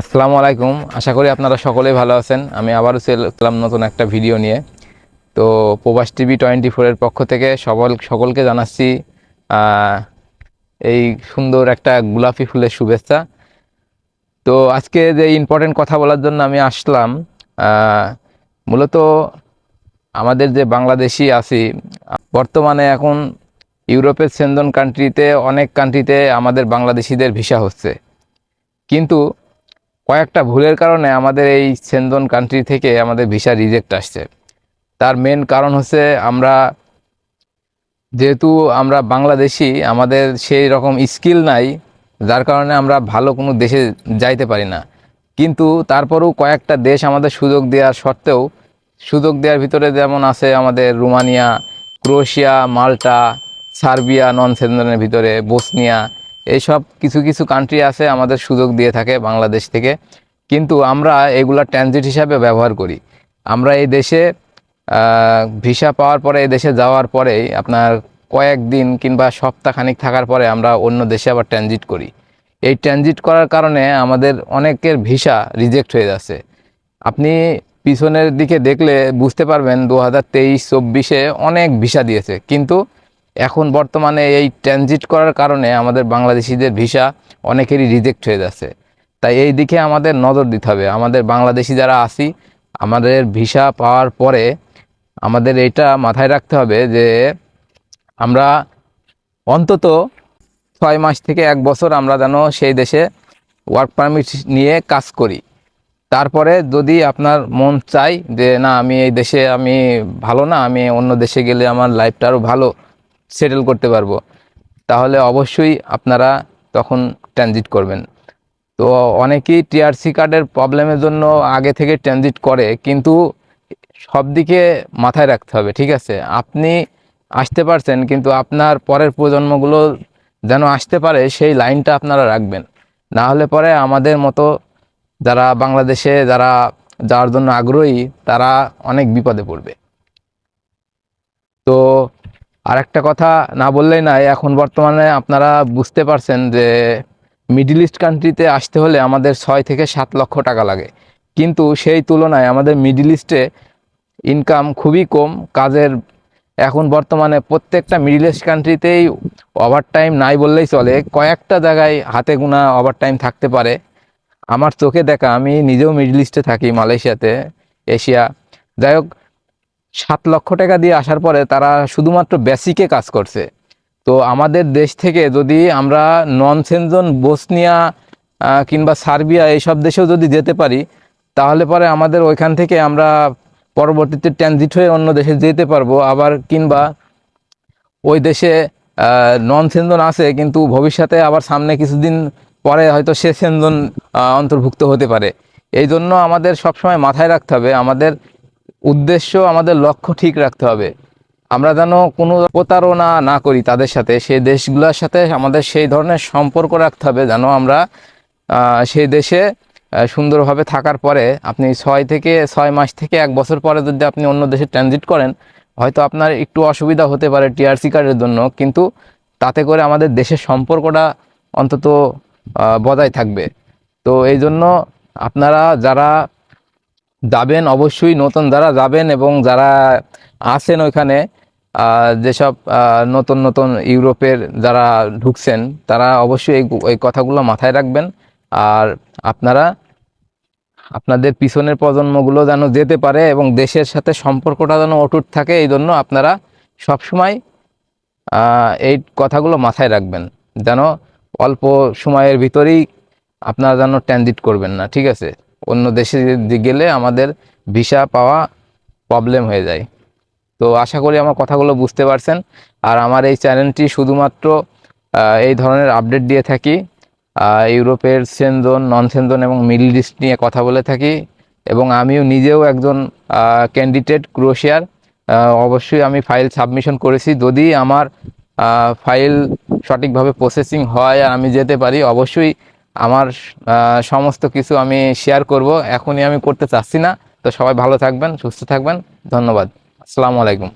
আসসালামু আলাইকুম। আশা করি আপনারা সকলেই ভালো আছেন। আমি আবারও চললাম নতুন একটা ভিডিও নিয়ে। তো প্রবাস টিভি টোয়েন্টি ফোরের পক্ষ থেকে সকল সকলকে জানাচ্ছি এই সুন্দর একটা গোলাপি ফুলের শুভেচ্ছা। তো আজকে যে ইম্পর্টেন্ট কথা বলার জন্য আমি আসলাম মূলত আমাদের যে বাংলাদেশি আছি, বর্তমানে এখন ইউরোপের সেন্দন কান্ট্রিতে অনেক কান্ট্রিতে আমাদের বাংলাদেশিদের ভিসা হচ্ছে। কিন্তু কয়েকটা ভুলের কারণে আমাদের এই সেন্দন কান্ট্রি থেকে আমাদের ভিসা রিজেক্ট আসছে। তার মেন কারণ হচ্ছে আমরা যেহেতু আমরা বাংলাদেশি, আমাদের সেই রকম স্কিল নাই, যার কারণে আমরা ভালো কোনো দেশে যাইতে পারি না। কিন্তু তারপরেও কয়েকটা দেশ আমাদের সুযোগ দেওয়ার সত্ত্বেও, সুযোগ দেওয়ার ভিতরে যেমন আছে আমাদের Romania Croatia Malta, Serbia non সেন্দনের ভিতরে, বোসনিয়া এইসব কিছু কিছু কান্ট্রি আছে আমাদের সুযোগ দিয়ে থাকে বাংলাদেশ থেকে। কিন্তু আমরা এগুলা ট্রানজিট হিসাবে ব্যবহার করি। আমরা এই দেশে ভিসা পাওয়ার পরে, এই দেশে যাওয়ার পরেই আপনার কয়েকদিন কিংবা সপ্তাহখানিক থাকার পরে আমরা অন্য দেশে আবার ট্রানজিট করি। এই ট্রানজিট করার কারণে আমাদের অনেকের ভিসা রিজেক্ট হয়ে যাচ্ছে। আপনি পিছনের দিকে দেখলে বুঝতে পারবেন দু হাজার তেইশ চব্বিশে অনেক ভিসা দিয়েছে। কিন্তু এখন বর্তমানে এই ট্রানজিট করার কারণে আমাদের বাংলাদেশিদের ভিসা অনেকেরই রিজেক্ট হয়ে যাচ্ছে। তাই এই দিকে আমাদের নজর দিতে হবে। আমাদের বাংলাদেশি যারা আছি, আমাদের ভিসা পাওয়ার পরে আমাদের এটা মাথায় রাখতে হবে যে আমরা অন্তত ছয় মাস থেকে এক বছর আমরা যেন সেই দেশে ওয়ার্ক পারমিট নিয়ে কাজ করি। তারপরে যদি আপনার মন চাই যে, না, আমি এই দেশে আমি ভালো না, আমি অন্য দেশে গেলে আমার লাইফটা আরও ভালো সেটেল করতে পারব, তাহলে অবশ্যই আপনারা তখন ট্রানজিট করবেন। তো অনেকেই টিআরসি কার্ডের প্রবলেমের জন্য আগে থেকে ট্রানজিট করে, কিন্তু সব দিকে মাথায় রাখতে হবে, ঠিক আছে? আপনি আসতে পারছেন, কিন্তু আপনার পরের প্রজন্মগুলো যেন আসতে পারে, সেই লাইনটা আপনারা রাখবেন। না হলে পরে আমাদের মতো যারা বাংলাদেশে, যারা যাওয়ার জন্য আগ্রহী, তারা অনেক বিপদে পড়বে। তো আরেকটা কথা না বললেই নাই এখন বর্তমানে আপনারা বুঝতে পারছেন যে মিডল ইস্ট কান্ট্রিতে আসতে হলে আমাদের ছয় থেকে সাত লক্ষ টাকা লাগে। কিন্তু সেই তুলনায় আমাদের মিডল ইস্টে ইনকাম খুবই কম, কাজের এখন বর্তমানে প্রত্যেকটা মিডল ইস্ট কান্ট্রিতেই ওভার টাইম নাই বললেই চলে। কয়েকটা জায়গায় হাতে গোনা ওভার টাইম থাকতে পারে। আমার চোখে দেখা, আমি নিজেও মিডল ইস্টে থাকি, মালয়েশিয়াতে, এশিয়া। যাই হোক সাত লক্ষ টাকা দিয়ে আসার পরে তারা শুধুমাত্র বেসিকে কাজ করছে। তো আমাদের দেশ থেকে যদি আমরা নন সেনজন বসনিয়া কিংবা সার্বিয়া এইসব দেশেও যদি যেতে পারি, তাহলে পরে আমাদের ওইখান থেকে আমরা পরবর্তীতে ট্রানজিট হয়ে অন্য দেশে যেতে পারব। আবার কিংবা ওই দেশে নন সেনজন আছে, কিন্তু ভবিষ্যতে আবার সামনে কিছুদিন পরে হয়তো সে সেনজন অন্তর্ভুক্ত হতে পারে। এই জন্য আমাদের সবসময় মাথায় রাখতে হবে, আমাদের উদ্দেশ্য আমাদের লক্ষ্য ঠিক রাখতে হবে। আমরা যেন কোনো প্রতারণা না করি তাদের সাথে, সেই দেশগুলোর সাথে আমাদের সেই ধরনের সম্পর্ক রাখতে হবে যেন আমরা সেই দেশে সুন্দরভাবে থাকার পরে আপনি ছয় থেকে, ছয় মাস থেকে এক বছর পরে যদি আপনি অন্য দেশে ট্রানজিট করেন, হয়তো আপনার একটু অসুবিধা হতে পারে টিআরসি কার্ডের জন্য, কিন্তু তাতে করে আমাদের দেশের সম্পর্কটা অন্তত বজায় থাকবে। তো এই জন্য আপনারা যারা যাবেন, অবশ্যই নতুন যারা যাবেন এবং যারা আছেন ওইখানে যেসব নতুন নতুন ইউরোপের যারা ঢুকছেন, তারা অবশ্যই এই কথাগুলো মাথায় রাখবেন। আর আপনারা, আপনাদের পিছনের প্রজন্মগুলো যেন যেতে পারে এবং দেশের সাথে সম্পর্কটা যেন অটুট থাকে, এই জন্য আপনারা সবসময় এই কথাগুলো মাথায় রাখবেন। যেন অল্প সময়ের ভিতরেই আপনারা যেন ট্রানজিট করবেন না, ঠিক আছে? অন্য দেশে গেলে আমাদের ভিসা পাওয়া প্রবলেম হয়ে যায়। তো আশা করি আমার কথাগুলো বুঝতে পারছেন। আর আমার এই চ্যানেলটি শুধুমাত্র এই ধরনের আপডেট দিয়ে থাকি। ইউরোপের সেনজোন নন সেনজোন এবং মিডল ইস্ট নিয়ে কথা বলে থাকি। এবং আমিও নিজেও একজন ক্যান্ডিডেট ক্রোশিয়ার অবশ্যই আমি ফাইল সাবমিশন করেছি। যদি আমার ফাইল সঠিকভাবে প্রসেসিং হয় আর আমি যেতে পারি, অবশ্যই আমার সমস্ত কিছু আমি শেয়ার করব। এখনই আমি করতে চাচ্ছি না। তো সবাই ভালো থাকবেন, সুস্থ থাকবেন। ধন্যবাদ। আসসালামু আলাইকুম।